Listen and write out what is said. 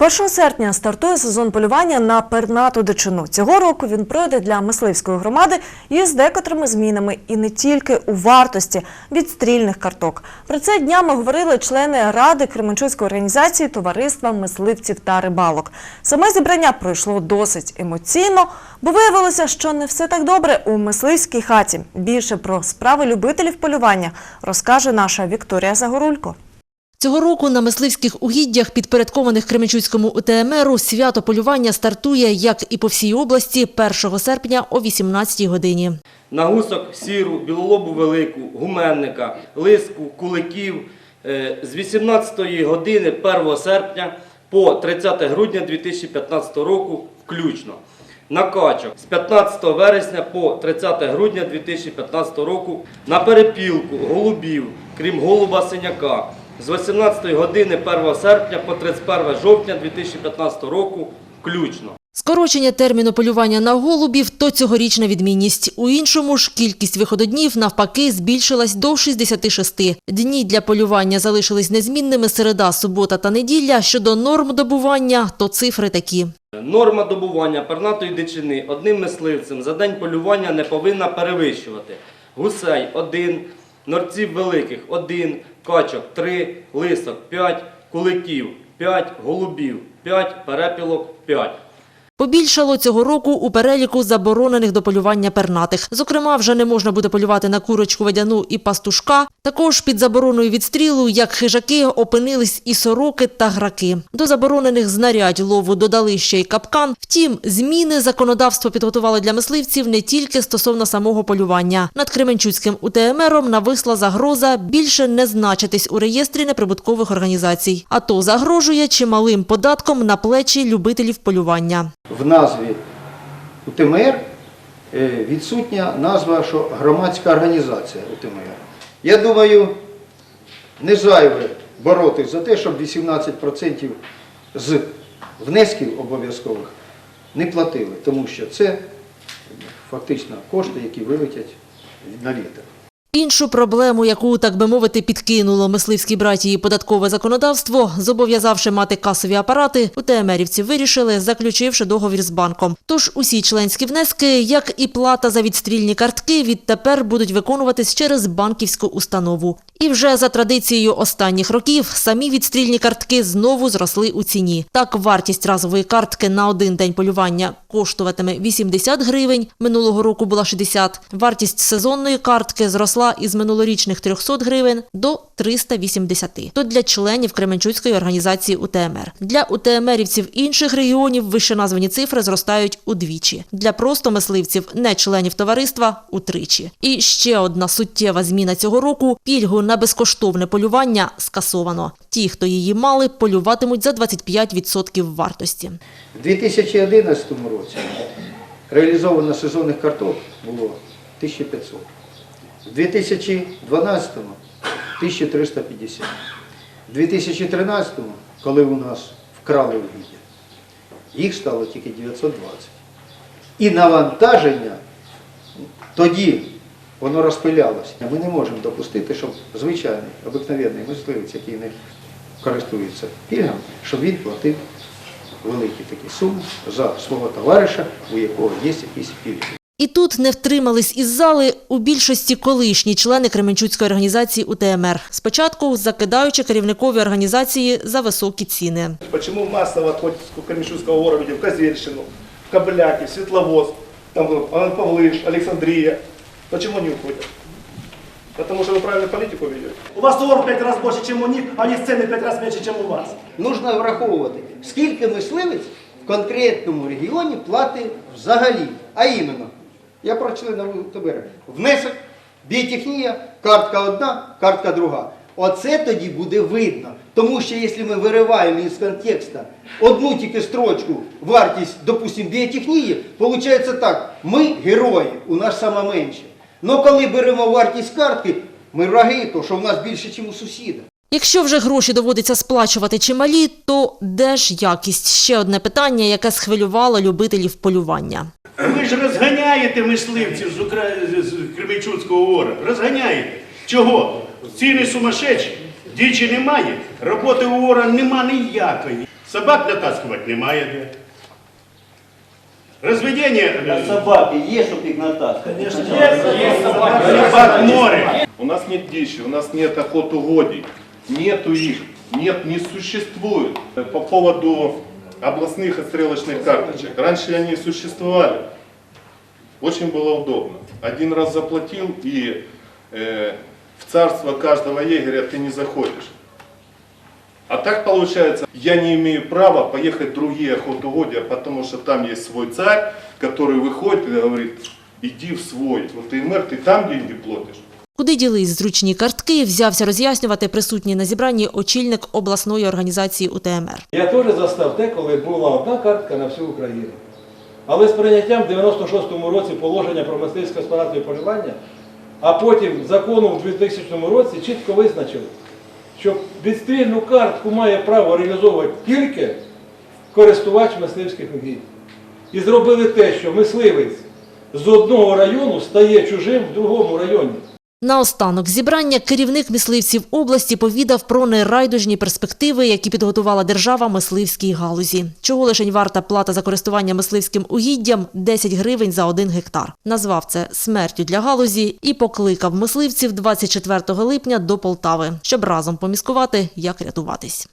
1 серпня стартує сезон полювання на пернату дичину. Цього року він пройде для мисливської громади із декотрими змінами і не тільки у вартості відстрільних карток. Про це днями говорили члени ради Кременчуцької організації товариства мисливців та рибалок. Саме зібрання пройшло досить емоційно, бо виявилося, що не все так добре у мисливській хаті. Більше про справи любителів полювання розкаже наша Вікторія Загорулько. Цього року на мисливських угіддях, підпорядкованих Кременчуцькому УТМРу, свято полювання стартує, як і по всій області, 1 серпня о 18-й годині. на гусок, сіру, білолобу велику, гуменника, лиску, куликів е, з 18-ї години 1 серпня по 30 грудня 2015 року включно. На качок з 15 вересня по 30 грудня 2015 року на перепілку голубів, крім голуба синяка, з 18 години 1 серпня по 31 жовтня 2015 року включно. Скорочення терміну полювання на голубів – то цьогорічна відмінність. У іншому ж кількість вихододнів, навпаки, збільшилась до 66. Дні для полювання залишились незмінними середа, субота та неділя. Щодо норм добування, то цифри такі. Норма добування пернатої дичини одним мисливцем за день полювання не повинна перевищувати. Гусей 1, норців великих 1, качок 3, лисок 5, куликів 5, голубів 5, перепілок 5. Побільшало цього року у переліку заборонених до полювання пернатих. Зокрема, вже не можна буде полювати на курочку водяну і пастушка. Також під забороною відстрілу, як хижаки, опинились і сороки та граки. До заборонених знарядь лову додали ще й капкан. Втім, зміни законодавство підготували для мисливців не тільки стосовно самого полювання. Над Кременчуцьким УТМРом нависла загроза більше не значитись у реєстрі неприбуткових організацій. А то загрожує чималим податком на плечі любителів полювання. В назві УТМР е, відсутня назва, що громадська організація УТМР. Я думаю, не зайве боротись за те, щоб 18% з внесків обов'язкових не платили, тому що це фактично кошти, які вилетять на вітер. Іншу проблему, яку, так би мовити, підкинуло мисливській братії податкове законодавство, зобов'язавши мати касові апарати, УТМРівці вирішили, заключивши договір з банком. Тож усі членські внески, як і плата за відстрільні картки, відтепер будуть виконуватись через банківську установу. І вже за традицією останніх років самі відстрільні картки знову зросли у ціні. Так, вартість разової картки на один день полювання коштуватиме 80 гривень, минулого року була 60. Вартість сезонної картки зросла із минулорічних 300 гривень до 380. То для членів Кременчуцької організації УТМР. Для УТМРівців інших регіонів вищеназвані цифри зростають удвічі. Для просто мисливців, не членів товариства – утричі. І ще одна суттєва зміна цього року – пільгу на безкоштовне полювання скасовано. Ті, хто її мали, полюватимуть за 25% вартості. У 2011 році реалізовано сезонних карток було 1500. У 2012 – 1350. У 2013, коли у нас вкрали угіддя, їх стало тільки 920. І навантаження тоді воно розпилялося. Ми не можемо допустити, щоб звичайний, обикновенний мисливець, який не користується пільгами, щоб він платив великі такі суми за свого товариша, у якого є якісь пільги. І тут не втримались із зали у більшості колишні члени Кременчуцької організації УТМР. Спочатку закидаючи керівникові організації за високі ціни. Почему массово отходит с Кременчугского уровня в Козельщину, в Кобыляки, в Светловоз, там э, Павлыш, Александрия? Почему не уходят? Потому что вы правильную политику ведете. У вас товар в 5 раз больше, чем у них, а у них цены в 5 раз меньше, чем у вас. Нужно враховувати, скільки мисливець в конкретному регіоні платить взагалі. А іменно, я про члена УТБР. Внесок, біотехнія, картка одна, картка друга. Оце тоді буде видно. Тому що якщо ми вириваємо із контексту одну тільки строчку, вартість, допустимо, біотехнії, виходить так, ми герої, у нас саме менше. Но коли беремо вартість картки, ми враги, то що в нас більше, ніж у сусіда. Якщо вже гроші доводиться сплачувати чималі, то де ж якість? Ще одне питання, яке схвилювало любителів полювання. Ви ж розганяєте мисливців з, Укра... з Кременчуцького ора. Розганяєте. Чого? Ціни сумасшедші, дічі немає, роботи у ора нема ніякої. Собак натаскувати немає де. Розведення е, Собаки є, щоб їх натаскати? собак море. У нас нет дичи, у нас нет охотугодий, нету их, нет, не существует. По поводу областных отстрелочных карточек. Раньше они существовали. Очень было удобно. Один раз заплатил, и э, в царство каждого егеря ты не заходишь. А так получается, я не имею права поехать в другие охотугодия, потому что там есть свой царь, который выходит и говорит, иди в свой. Вот ты мэр, ты там деньги платишь. Куди ділись зручні картки, взявся роз'яснювати присутній на зібранні очільник обласної організації УТМР. Я теж застав те, коли була одна картка на всю Україну. Але з прийняттям в 96-му році положення про господарство і полювання, а потім закону в 2000 році чітко визначили, що відстрільну картку має право реалізовувати тільки користувач мисливських угідь. І зробили те, що мисливець з одного району стає чужим в другому районі. Наостанок зібрання керівник мисливців області повідав про нерайдужні перспективи, які підготувала держава мисливській галузі. Чого лишень варта плата за користування мисливським угіддям – 10 гривень за один гектар. Назвав це смертю для галузі і покликав мисливців 24 липня до Полтави, щоб разом поміскувати, як рятуватись.